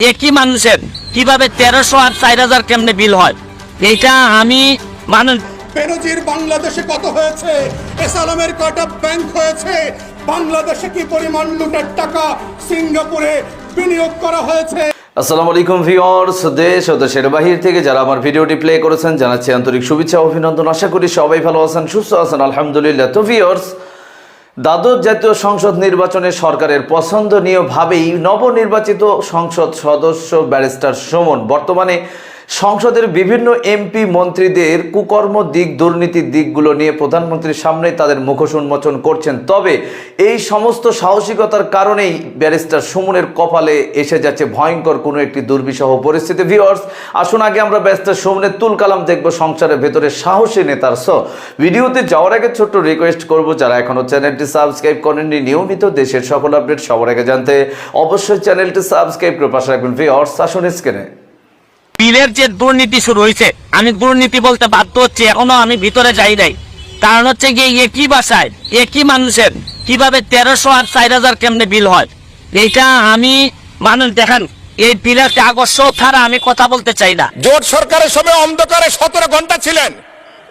একই মানুষের? কীভাবে তেরোশো আর চার হাজার কেমনে বিল হয়? এইটা আমি মানুষ বেনজির বাংলাদেশে কত হয়েছে? এসালামের কয়টা ব্যাংক হয়েছে? বাংলাদেশে কি পরিমাণ লুটের টাকা সিঙ্গাপুরে বিনিয়োগ করা হয়েছে? আসসালামু আলাইকুম ভিউয়ার্স দেশ ও দেশের বাহির থেকে যারা আমার ভিডিওটি প্লে করেছেন জানাচ্ছি আন্তরিক শুভেচ্ছা অভিনন্দন। আশা করি সবাই ভালো আছেন সুস্থ আছেন আলহামদুলিল্লাহ। তো ভিউয়ার্স দ্বাদশ জাতীয় সংসদ নির্বাচনে সরকারের পছন্দনীয়ভাবেই নবনির্বাচিত সংসদ সদস্য ব্যারিস্টার সুমন। বর্তমানে সংসদের বিভিন্ন এমপি মন্ত্রীদের কুকর্ম দিক দুর্নীতির দিকগুলো নিয়ে প্রধানমন্ত্রীর সামনে তাদের মুখোশ উন্মোচন করছেন। তবে এই সমস্ত সাহসিকতার কারণেই ব্যারিস্টার সুমনের কপালে এসে যাচ্ছে ভয়ঙ্কর কোনো একটি দুর্বিষহ পরিস্থিতি। ভিউয়ার্স, আসুন আগে আমরা ব্যারিস্টার সুমনের তুল কালাম দেখব সংসারের ভেতরে সাহসী নেতার সো ভিডিওতে যাওয়ার আগে ছোট্ট রিকোয়েস্ট করব, যারা এখনও চ্যানেলটি সাবস্ক্রাইব করেননি, নিয়মিত দেশের সকল আপডেট সবার আগে জানতে অবশ্যই চ্যানেলটি সাবস্ক্রাইব করে পাশে রাখবেন। ভিউয়ার্স, আসুন স্ক্রিনে বিলের যে দুর্নীতি শুরু হয়েছে আমি দুর্নীতি বলতে বাধ্য হচ্ছি, এখনও আমি ভিতরে যাই নাই। কারণ হচ্ছে গিয়ে একই বাসায়, একই মানুষের কীভাবে তেরোশো আর চার হাজার কেমনে বিল হয়? এইটা আমি, মানুষ দেখেন, এই বিলের সব ছাড়া আমি কথা বলতে চাই না। জোট সরকারের সময় অন্ধকারে সতেরো ঘণ্টা ছিলেন,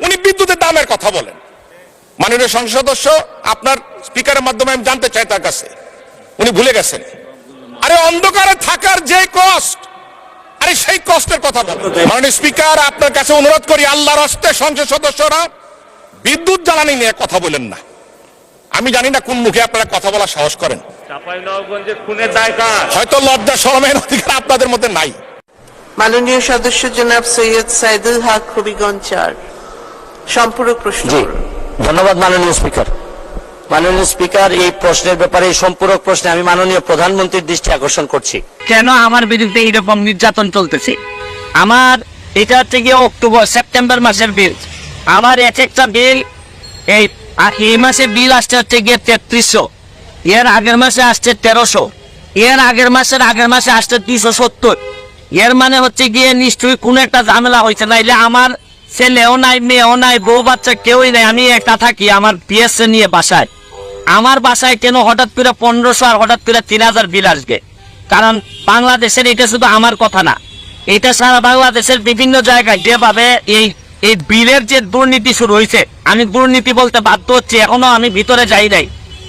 উনি বিদ্যুতের দামের কথা বলেন। মাননীয় সংসদ সদস্য, আপনার স্পিকারের মাধ্যমে আমি জানতে চাই তার কাছে। উনি ভুলে গেছেন। আরে অন্ধকারে থাকার যে কষ্ট আরে সেই কষ্টের কথা বলেন মাননীয় স্পিকার আপনার কাছে অনুরোধ করি আল্লাহর হস্তে সংসদ সদস্যরা বিদ্যুৎ জ্বালানি নিয়ে কথা বলেন না। আমি জানি না কোন মুখে আপনারা কথা বলার সাহস করেন। হয়তো লজ্জা শরমের অধিকার আপনাদের মধ্যে নাই। মাননীয় সদস্য জনাব সৈয়দ সাইদুল হক হবিগঞ্জ চার সম্পূরক প্রশ্ন ধন্যবাদ মাননীয় স্পিকার। মাননীয় স্পিকার, এই প্রশ্নের ব্যাপারে, এই সম্পূরক প্রশ্নে আমি মাননীয় প্রধানমন্ত্রীর দৃষ্টি আকর্ষণ করছি। কেন আমার বিরুদ্ধে এইরকম নির্যাতন চলতেছে? আমার, এটা গিয়ে অক্টোবর, সেপ্টেম্বর মাসের বিল আমার এক একটা বিল এই এই মাসে বিল আসছে হচ্ছে গিয়ে তেত্রিশশো। এর আগের মাসে আসছে তেরোশো। এর আগের মাসের আগের মাসে আসছে দুইশো সত্তর। এর মানে হচ্ছে গিয়ে নিশ্চয়ই কোনো একটা ঝামেলা হয়েছে, নাইলে আমার ছেলেও নাই, মেয়েও নাই, বউ বাচ্চা কেউই নাই, আমি একটা থাকি আমার পিএসএ নিয়ে বাসায়। আমার বাসায় কেন হঠাৎ করে পনেরোশো আর হঠাৎ করে তিন হাজার বিল আসবে? কারণ বাংলাদেশের এটা শুধু আমার কথা না, এটা সারা বাংলাদেশের বিভিন্ন জায়গায় যেভাবে এই এই বিলের যে দুর্নীতি শুরু হয়েছে, আমি দুর্নীতি বলতে বাধ্য হচ্ছি, এখনও আমি ভিতরে যাই নাই।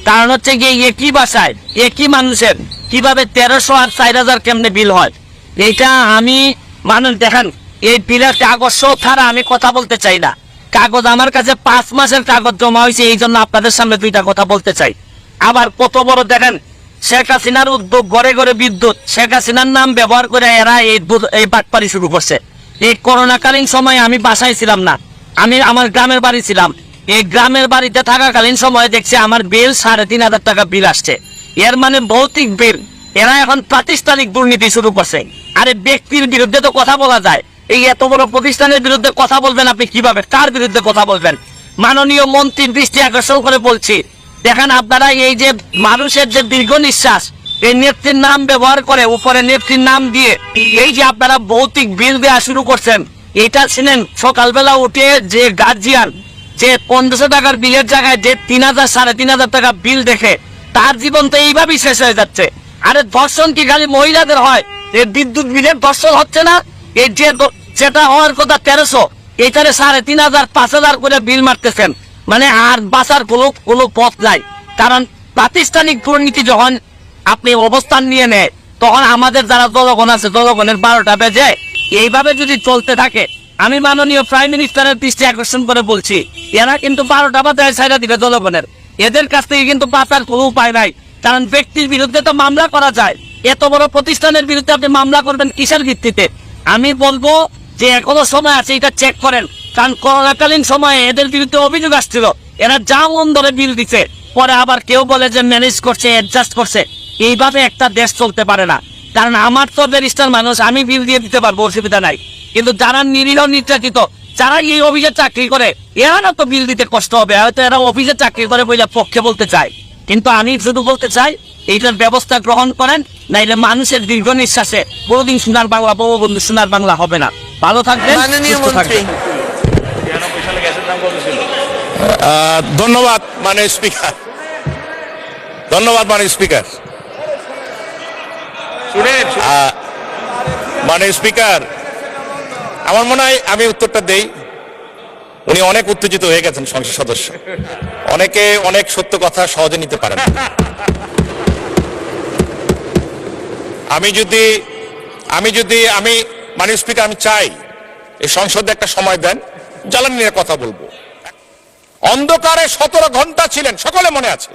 কারণ হচ্ছে গিয়ে একই বাসায়, একই মানুষের কীভাবে তেরোশো আর চার হাজার কেমনে বিল হয়? এইটা আমি, মানুষ দেখেন, এই বিলের কাগজ ছাড়া আমি কথা বলতে চাই না। কাগজ আমার কাছে পাঁচ মাসের কাগজ জমা হয়েছে, এই জন্য আপনাদের সামনে দুইটা কথা বলতে চাই। আবার কত বড় দেখেন, শেখ হাসিনার উদ্যোগ, ঘরে ঘরে বিদ্যুৎ, শেখ হাসিনার নাম ব্যবহার করে এরা এই এই শুরু করছে। এই করোনাকালীন সময়ে আমি বাসায় ছিলাম না, আমি আমার গ্রামের বাড়ি ছিলাম। এই গ্রামের বাড়িতে থাকাকালীন সময়ে দেখছি আমার বিল সাড়ে তিন হাজার টাকা বিল আসছে। এর মানে ভৌতিক বিল। এরা এখন প্রাতিষ্ঠানিক দুর্নীতি শুরু করছে। আরে ব্যক্তির বিরুদ্ধে তো কথা বলা যায়। এই এত বড় প্রতিষ্ঠানের বিরুদ্ধে কথা বলবেন আপনি কীভাবে? কার বিরুদ্ধে কথা বলবেন? মাননীয় মন্ত্রীর দৃষ্টি আকর্ষণ করে বলছি, দেখেন আপনারা এই যে মানুষের যে দীর্ঘ নিঃশ্বাস, এই নেত্রীর নাম ব্যবহার করে, উপরে নেত্রীর নাম দিয়ে, এই যে আপনারা ভৌতিক বিল দেওয়া শুরু করছেন, এটা শুনেন, সকালবেলা উঠে যে গার্জিয়ান যে পনেরোশো টাকার বিলের জায়গায় যে তিন হাজার, সাড়ে তিন হাজার টাকা বিল দেখে, তার জীবন তো এইভাবেই শেষ হয়ে যাচ্ছে। আরে ধর্ষণ কি খালি মহিলাদের হয়? এই বিদ্যুৎ বিলের ধর্ষণ হচ্ছে না? এই যে যেটা হওয়ার কথা তেরোশো এটারে সাড়ে তিন হাজার, পাঁচ হাজার করে বিল মারতেছেন। মানে আর বাঁচার কোনো কোনো পথ নাই। কারণ প্রাতিষ্ঠানিক দুর্নীতি যখন আপনি অবস্থান নিয়ে নেয়, তখন আমাদের যারা জনগণ আছে, জনগণের বারোটা বেজে, এইভাবে যদি চলতে থাকে, আমি মাননীয় প্রাইম মিনিস্টারের দৃষ্টি আকর্ষণ করে বলছি, এরা কিন্তু বারোটা বাজায় ছাইরা দিবে জনগণের। এদের কাছ থেকে কিন্তু বাঁচার কোনো উপায় নাই। কারণ ব্যক্তির বিরুদ্ধে তো মামলা করা যায়। এত বড় প্রতিষ্ঠানের বিরুদ্ধে আপনি মামলা করবেন কিসের ভিত্তিতে? আমি বলব যে এখনও সময় আছে, এটা চেক করেন। কারণ করোনাকালীন সময়ে এদের বিরুদ্ধে অভিযোগ আসছিল। এরা যা মন ধরে বিল দিচ্ছে পরে আবার কেউ বলে যে ম্যানেজ করছে অ্যাডজাস্ট করছে। এইভাবে একটা দেশ চলতে পারে না। কারণ আমার তো ব্যারিস্টার মানুষ, আমি বিল দিয়ে দিতে পারব, অসুবিধা নাই। কিন্তু যারা নিরীহ, নির্যাতিত, যারা এই অফিসে চাকরি করে, এরা না তো বিল দিতে কষ্ট হবে, হয়তো এরা অফিসে চাকরি করে বলে পক্ষে বলতে চায়। কিন্তু আমি শুধু বলতে চাই এইটার ব্যবস্থা গ্রহণ করেন নাইলে মানুষের দীর্ঘ নিঃশ্বাসে বহুদিন সোনার বাংলা বহু বন্ধু সোনার বাংলা হবে না। ভালো থাকবেন ধন্যবাদ মানে স্পিকার। ধন্যবাদ মানে স্পিকার। আহ, মানে স্পিকার আমার মনে হয় আমি উত্তরটা দেই। উনি অনেক উত্তেজিত হয়ে গেছেন সংসদ সদস্য। অনেকে অনেক সত্য কথা সহজে নিতে পারেন আমি যদি আমি যদি, আমি মানে স্পিকার, আমি চাই এই সংসদে একটা সময় দেন, জ্বালানি নিয়ে কথা বলব। অন্ধকারে সতেরো ঘণ্টা ছিলেন, সকলে মনে আছে।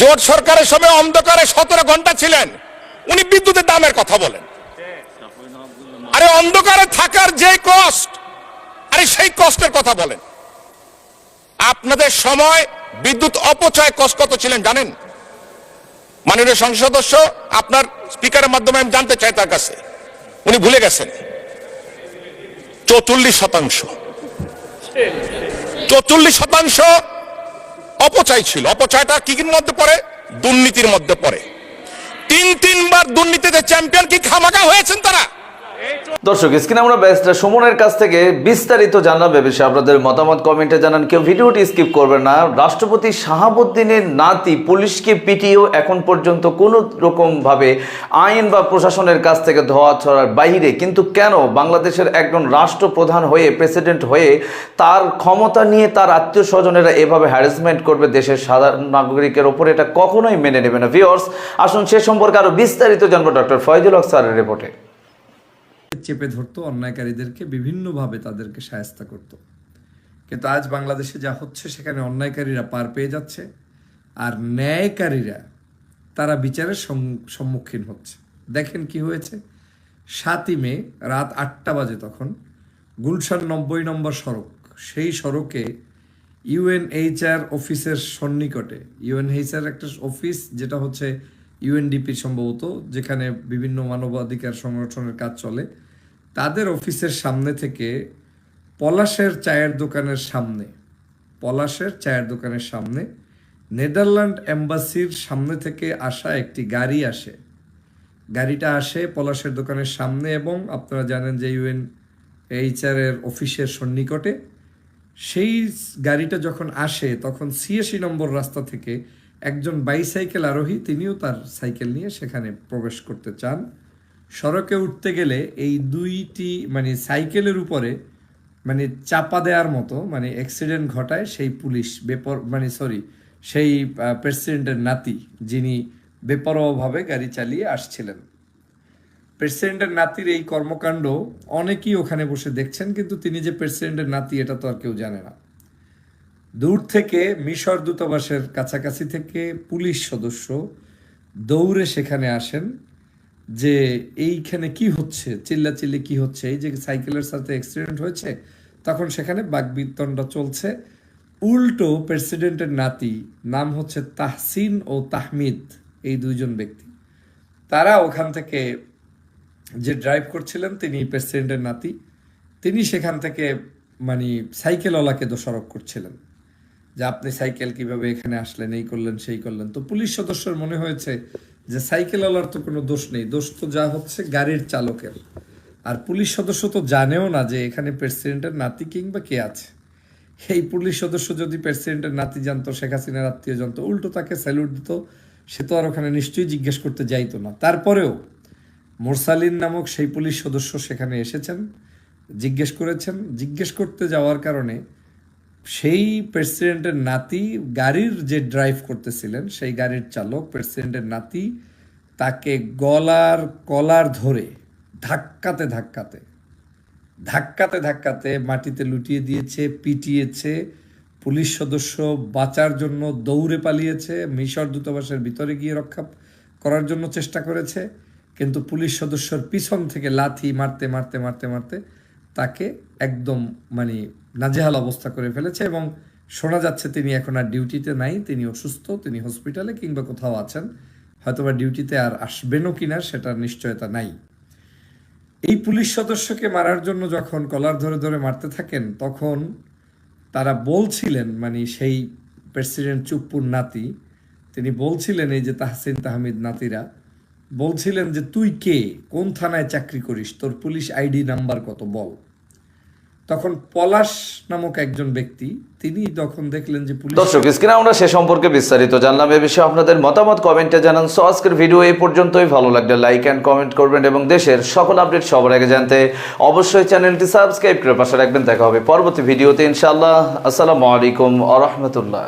জোট সরকারের সময় অন্ধকারে সতেরো ঘণ্টা ছিলেন, উনি বিদ্যুতের দামের কথা বলেন। আরে অন্ধকারে থাকার যে কষ্ট আরে সেই কষ্টের কথা বলেন। আপনাদের সময় বিদ্যুৎ অপচয় কত ছিলেন জানেন? মাননীয় সংসদ সদস্য, আপনার স্পিকারের মাধ্যমে আমি জানতে চাই তার কাছে। উনি ভুলে গেছেন। চৌচল্লিশ শতাংশ। চৌচল্লিশ শতাংশ অপচয় ছিল। অপচয়টা কি কির মধ্যে পড়ে? দুর্নীতির মধ্যে পড়ে। তিন তিনবার দুর্নীতিতে চ্যাম্পিয়ন কি খামাকা হয়েছেন তারা? দর্শক, স্ক্রিনে আমরা ব্যারিস্টার সুমনের কাছ থেকে বিস্তারিত জানলাম এ আপনাদের মতামত কমেন্টে জানান। কেউ ভিডিওটি স্কিপ করবে না। রাষ্ট্রপতি শাহাবুদ্দিনের নাতি পুলিশকে পিটিয়েও এখন পর্যন্ত কোনো রকম ভাবে আইন বা প্রশাসনের কাছ থেকে ধোয়া ছড়ার বাইরে। কিন্তু কেন বাংলাদেশের একজন রাষ্ট্রপ্রধান হয়ে, প্রেসিডেন্ট হয়ে তার ক্ষমতা নিয়ে তার আত্মীয় স্বজনেরা এভাবে হ্যারাসমেন্ট করবে দেশের সাধারণ নাগরিকের ওপর, এটা কখনোই মেনে নেবে না। ভিওর্স আসুন সে সম্পর্কে আরও বিস্তারিত জানব। ডক্টর ফয়জুল হক স্যারের রিপোর্টে চেপে ধরতো, অন্যায়কারীদেরকে বিভিন্নভাবে তাদেরকে সায়স্তা করত। কিন্তু আজ বাংলাদেশে যা হচ্ছে, সেখানে অন্যায়কারীরা পার পেয়ে যাচ্ছে, আর ন্যায়কারীরা তারা বিচারের সম্মুখীন হচ্ছে। দেখেন কি হয়েছে? সাতই মে, রাত আটটা বাজে তখন গুলশান নব্বই নম্বর সড়ক, সেই সড়কে ইউএনএইচআর অফিসের সন্নিকটে ইউএনএইচআর একটা অফিস যেটা হচ্ছে ইউএনডিপি সম্ভবত, যেখানে বিভিন্ন মানবাধিকার সংগঠনের কাজ চলে তাদের অফিসের সামনে থেকে পলাশের চায়ের দোকানের সামনে, পলাশের চায়ের দোকানের সামনে নেদারল্যান্ড এম্বাসির সামনে থেকে আসা একটি গাড়ি আসে। গাড়িটা আসে পলাশের দোকানের সামনে এবং আপনারা জানেন যে ইউএন এইচআর এর অফিসের সন্নিকটে। সেই গাড়িটা যখন আসে, তখন ছিয়াশি নম্বর রাস্তা থেকে একজন বাইসাইকেল আরোহী, তিনিও তার সাইকেল নিয়ে সেখানে প্রবেশ করতে চান। সড়কে উঠতে গেলে এই দুইটি মানে সাইকেলের উপরে মানে চাপা দেওয়ার মতো মানে অ্যাক্সিডেন্ট ঘটায় সেই পুলিশ বেপর মানে সরি সেই প্রেসিডেন্টের নাতি, যিনি বেপরোয়াভাবে গাড়ি চালিয়ে আসছিলেন। প্রেসিডেন্টের নাতির এই কর্মকাণ্ড অনেকেই ওখানে বসে দেখছেন, কিন্তু তিনি যে প্রেসিডেন্টের নাতি, এটা তো আর কেউ জানে না। দূর থেকে মিশর দূতাবাসের কাছাকাছি থেকে পুলিশ সদস্য দৌড়ে সেখানে আসেন। যে এইখানে কি হচ্ছে চিল্লা চিল্লি কি হচ্ছে, এই যে সাইকেলের সাথে অ্যাক্সিডেন্ট হয়েছে, তখন সেখানে বাগবিতণ্ডা চলছে। উল্টো প্রেসিডেন্টের নাতি, নাম হচ্ছে তাহসিন ও তাহমিদ, এই দুইজন ব্যক্তি। তারা ওখান থেকে যে ড্রাইভ করছিলেন, তিনি প্রেসিডেন্টের নাতি, তিনি সেখান থেকে মানে সাইকেলওয়ালাকে দোষারোপ করছিলেন। যে আপনি সাইকেল কীভাবে এখানে আসলেন, এই করলেন, সেই করলেন। তো পুলিশ সদস্যর মনে হয়েছে যে সাইকেলওয়ালার তো কোনো দোষ নেই। দোষ তো যা হচ্ছে গাড়ির চালকের। আর পুলিশ সদস্য তো জানেও না যে এখানে প্রেসিডেন্টের নাতি কিংবা কে আছে। এই পুলিশ সদস্য যদি প্রেসিডেন্টের নাতি জানতো, শেখ হাসিনার আত্মীয় জানতো, উল্টো তাকে স্যালুট দিত, সে তো আর ওখানে নিশ্চয়ই জিজ্ঞেস করতে যাইতো না। তারপরেও মোরসালিন নামক সেই পুলিশ সদস্য সেখানে এসেছেন, জিজ্ঞেস করেছেন। জিজ্ঞেস করতে যাওয়ার কারণে সেই প্রেসিডেন্টের নাতি গাড়ির যে ড্রাইভ করতেছিলেন, সেই গাড়ির চালক প্রেসিডেন্টের নাতি তাকে গলার কলার ধরে ধাক্কাতে ধাক্কাতে ধাক্কাতে ধাক্কাতে মাটিতে লুটিয়ে দিয়েছে, পিটিয়েছে, পুলিশ সদস্য বাঁচার জন্য দৌড়ে পালিয়েছে, মিশর দূতাবাসের ভিতরে গিয়ে রক্ষা করার জন্য চেষ্টা করেছে, কিন্তু পুলিশ সদস্যর পিছন থেকে লাথি মারতে মারতে মারতে মারতে তাকে একদম মানে নাজেহাল অবস্থা করে ফেলেছে এবং শোনা যাচ্ছে তিনি এখন আর ডিউটিতে নাই, তিনি অসুস্থ, তিনি হসপিটালে কিংবা কোথাও আছেন। হয়তোবা ডিউটিতে আর আসবেনও কিনা সেটার নিশ্চয়তা নাই। এই পুলিশ সদস্যকে মারার জন্য যখন কলার ধরে ধরে মারতে থাকেন, তখন তারা বলছিলেন মানে সেই প্রেসিডেন্ট চুপ্পুর নাতি, তিনি বলছিলেন, এই যে তাহসিন তাহমিদ নাতিরা, বলছিলেন যে, তুই কে? কোন থানায় চাকরি করিস? তোর পুলিশ আইডি নাম্বার কত? বল। তখন পলাশ নামক একজন ব্যক্তি, তিনি তখন দেখলেন যে পুলিশ দর্শক, স্ক্রিনে আমরা সে সম্পর্কে বিস্তারিত জানলাম। এ বিষয়ে আপনাদের মতামত কমেন্টে জানান। সো, আজকের ভিডিও এই পর্যন্তই। ভালো লাগলে লাইক অ্যান্ড কমেন্ট করবেন এবং দেশের সকল আপডেট সবার আগে জানতে অবশ্যই চ্যানেলটি সাবস্ক্রাইব করে পাশে রাখবেন। দেখা হবে পরবর্তী ভিডিওতে, ইনশাআল্লাহ। আসসালামু আলাইকুম আ রহমতুল্লাহ।